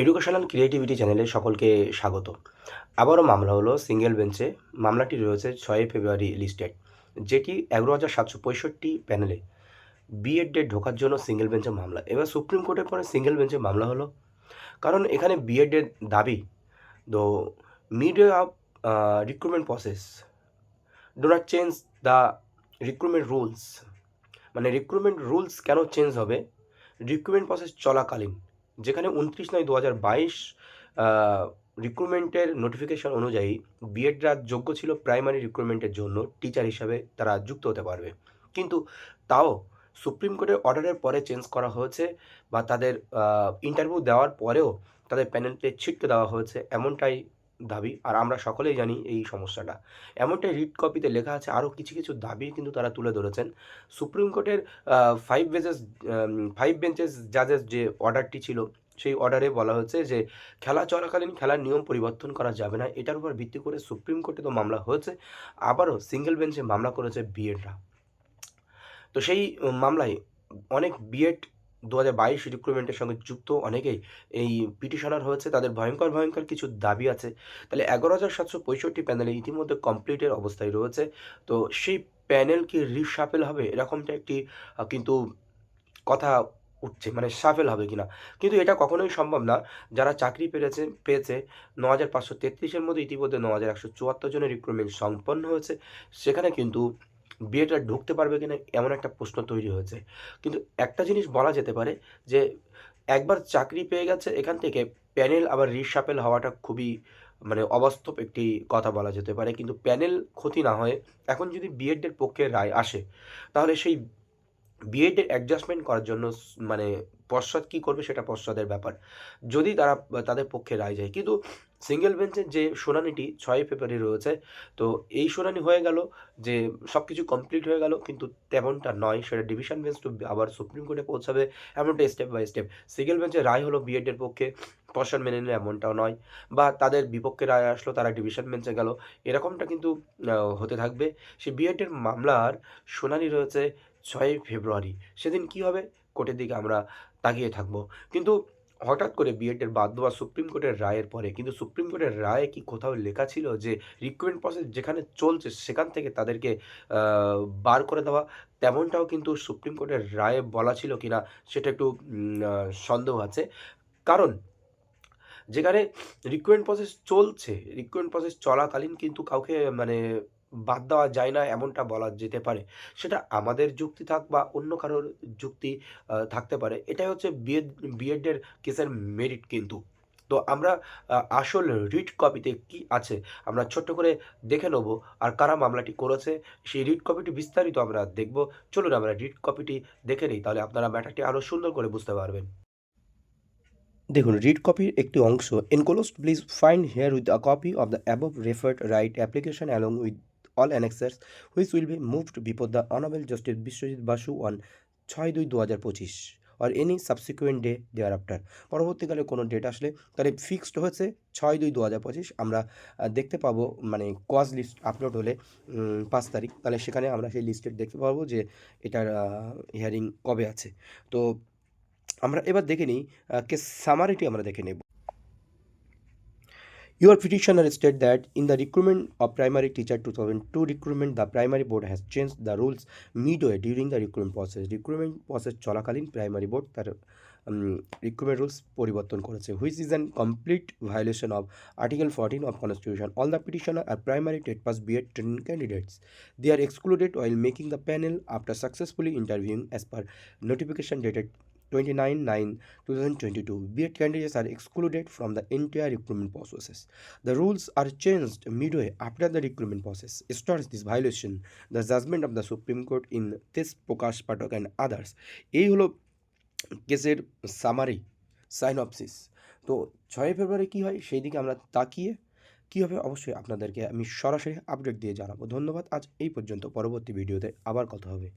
Educational creativity চ্যানেলে সকলকে স্বাগত। আবারও মামলা হলো সিঙ্গেল বেঞ্চে মামলাটি রয়েছে ছয়ই ফেব্রুয়ারি লিস্টেড যেটি এগারো হাজার সাতশো পঁয়ষট্টি প্যানেলে বিএড ডেট ঢোকার জন্য সিঙ্গেল বেঞ্চে মামলা। এবার সুপ্রিম কোর্টের পরে সিঙ্গেল বেঞ্চে মামলা হলো। কারণ এখানে বিএডের দাবি do media of recruitment process do not change the recruitment rules মানে রিক্রুটমেন্ট রুলস কেন চেঞ্জ হবে? রিক্রুটমেন্ট প্রসেস চলাকালীন। যেখানে উনত্রিশ নয় দু হাজার বাইশ রিক্রুটমেন্টের নোটিফিকেশন অনুযায়ী বিএডরা যোগ্য ছিল প্রাইমারি রিক্রুটমেন্টের জন্য টিচার হিসাবে তারা যুক্ত হতে পারবে। কিন্তু তাও সুপ্রিম কোর্টের অর্ডারের পরে চেঞ্জ করা হয়েছে বা তাদের ইন্টারভিউ দেওয়ার পরেও তাদের প্যানেলকে ছিটকে দেওয়া হয়েছে, এমনটাই দাবি, আর আমরা সকলেই জানি এই সমস্যাটা। এমনটাই রিড কপিতে লেখা আছে, আরও কিছু কিছু দাবি কিন্তু তারা তুলে ধরেছেন। সুপ্রিম কোর্টের ফাইভ বেঞ্চেস ফাইভ বেঞ্চেস জাজেস যে অর্ডারটি ছিল, সেই অর্ডারে বলা হয়েছে যে, খেলা চলাকালীন খেলার নিয়ম পরিবর্তন করা যাবে না, এটার উপর ভিত্তি করে সুপ্রিম কোর্টে তো মামলা হয়েছে, আবারও সিঙ্গেল বেঞ্চে মামলা করেছে বিএডরা তো সেই মামলায় অনেক বিএড দু হাজার বাইশ রিক্রুটমেন্টের সঙ্গে যুক্ত অনেকেই এই পিটিশনার হয়েছে। তাদের ভয়ঙ্কর ভয়ঙ্কর কিছু দাবি আছে। তাহলে এগারো হাজার সাতশো পঁয়ষট্টি প্যানেলে ইতিমধ্যে কমপ্লিটের অবস্থায় রয়েছে। তো সেই প্যানেল কি রিসাফেল হবে? এরকমটা একটি কিন্তু কথা উঠছে মানে সাফেল হবে কিনা? কিন্তু এটা কখনোই সম্ভব না। যারা চাকরি পেরেছে, পেয়েছে ন হাজার পাঁচশো তেত্রিশের মধ্যে ইতিমধ্যে ন হাজার একশো চুয়াত্তর জনের রিক্রুটমেন্ট সম্পন্ন হয়েছে। সেখানে কিন্তু বিয়েটা ঢুকতে পারবে কিনা এমন একটা প্রশ্ন তৈরি হয়েছে। কিন্তু একটা জিনিস বলা যেতে পারে যে, একবার চাকরি পেয়ে গেছে, এখান থেকে প্যানেল আবার রিসাপেল হওয়াটা খুবই মানে অবাস্তব একটি কথা বলা যেতে পারে। কিন্তু প্যানেল ক্ষতি না হয়ে এখন যদি বিএডের পক্ষে রায় আসে, তাহলে সেই বিএডের অ্যাডজাস্টমেন্ট করার জন্য মানে পশ্চাৎ কী করবে সেটা পশ্চাদের ব্যাপার। যদি তারা তাদের পক্ষে রায় যায় কিন্তু সিঙ্গেল বেঞ্চের যে শুনানিটি ছয় ফেব্রুয়ারি রয়েছে, তো এই শুনানি হয়ে গেল যে সব কিছু কমপ্লিট হয়ে গেল, কিন্তু তেমনটা নয়। সেটা ডিভিশন বেঞ্চ টু আবার সুপ্রিম কোর্টে পৌঁছাবে এমনটা স্টেপ বাই স্টেপ সিঙ্গেল বেঞ্চের রায় হলো বিএডের পক্ষে, পশ্চাৎ মেনে নিলে এমনটাও নয়। বা তাদের বিপক্ষে রায় আসলো, তারা ডিভিশন বেঞ্চে গেল। এরকমটা কিন্তু হতে থাকবে। সে বিএডের মামলার শুনানি রয়েছে ছয়ই ফেব্রুয়ারি, সেদিন কি হবে? কোর্টের দিকে আমরা তাকিয়ে থাকব। কিন্তু হঠাৎ করে বিএডের বাদ দেওয়া সুপ্রিম কোর্টের রায়ের পরে, কিন্তু সুপ্রিম কোর্টের রায়ে কি কোথাও লেখা ছিল যে রিক্রুটমেন্ট প্রসেস যেখানে চলছে সেখান থেকে তাদেরকে বার করে দেওয়া, তেমনটাও কিন্তু সুপ্রিম কোর্টের রায়ে বলা ছিল কিনা সেটা একটু সন্দেহ আছে। কারণ যেখানে রিক্রুটমেন্ট প্রসেস চলছে রিক্রুটমেন্ট প্রসেস চলাকালীন কিন্তু কাউকে মানে বাদ দেওয়া যায় না, এমনটা বলা যেতে পারে। সেটা আমাদের যুক্তি থাক বা অন্য কারোর যুক্তি থাকতে পারে। এটাই হচ্ছে বিএড, বিএডের কেসের মেরিট কিন্তু। তো আমরা আসল রিড কপিতে কি আছে, আমরা ছোট্ট করে দেখে নেব আর কারা মামলাটি করেছে। সেই রিড কপিটি বিস্তারিত আমরা দেখব। চলুন আমরা রিড কপিটি দেখে নিই, তাহলে আপনারা ম্যাটারটি আরও সুন্দর করে বুঝতে পারবেন। দেখুন রিড কপির একটি অংশ enclosed please find herewith a copy of the above referred writ application along with all annexures, which will be moved before the honourable justice Biswajit Basu on ছয় দুই দু হাজার পঁচিশ or any subsequent day thereafter পরবর্তীকালে কোনো date আসলে তাহলে fixed হয়েছে ছয় দুই দু হাজার পঁচিশ, আমরা দেখতে পাবো মানে কজ লিস্ট আপলোড হলে পাঁচ তারিখ। তাহলে সেখানে আমরা সেই লিস্টের দেখতে পাবো যে এটার হিয়ারিং কবে আছে। তো আমরা এবার দেখে নিই কে সামারিটি আমরা দেখে নেব। Your petitioner state that in the recruitment of primary teacher 2002 recruitment, the primary board has changed the rules midway during the recruitment process. Recruitment process চলাকালীন প্রাইমারি বোর্ড তার রিক্রুটমেন্ট রুলস পরিবর্তন করেছে which is an complete violation of article fourteen of constitution all the petitioner are primary TET pass B Ed training candidates they are excluded while making the panel after successfully interviewing as per notification dated 29 9 2022 BEd candidates are excluded from the entire recruitment process. The rules are changed midway after the recruitment process. Starts this violation the judgment of the Supreme Court in this Prakash Patak and others. এই হলো কেসের summary সাইনপসিস তো ছয় ফেব্রুয়ারি কী হয় সেই দিকে আমরা তাকিয়ে কী হবে অবশ্যই আপনাদেরকে আমি সরাসরি আপডেট দিয়ে জানাব ধন্যবাদ আজ এই পর্যন্ত পরবর্তী ভিডিওতে আবার কথা হবে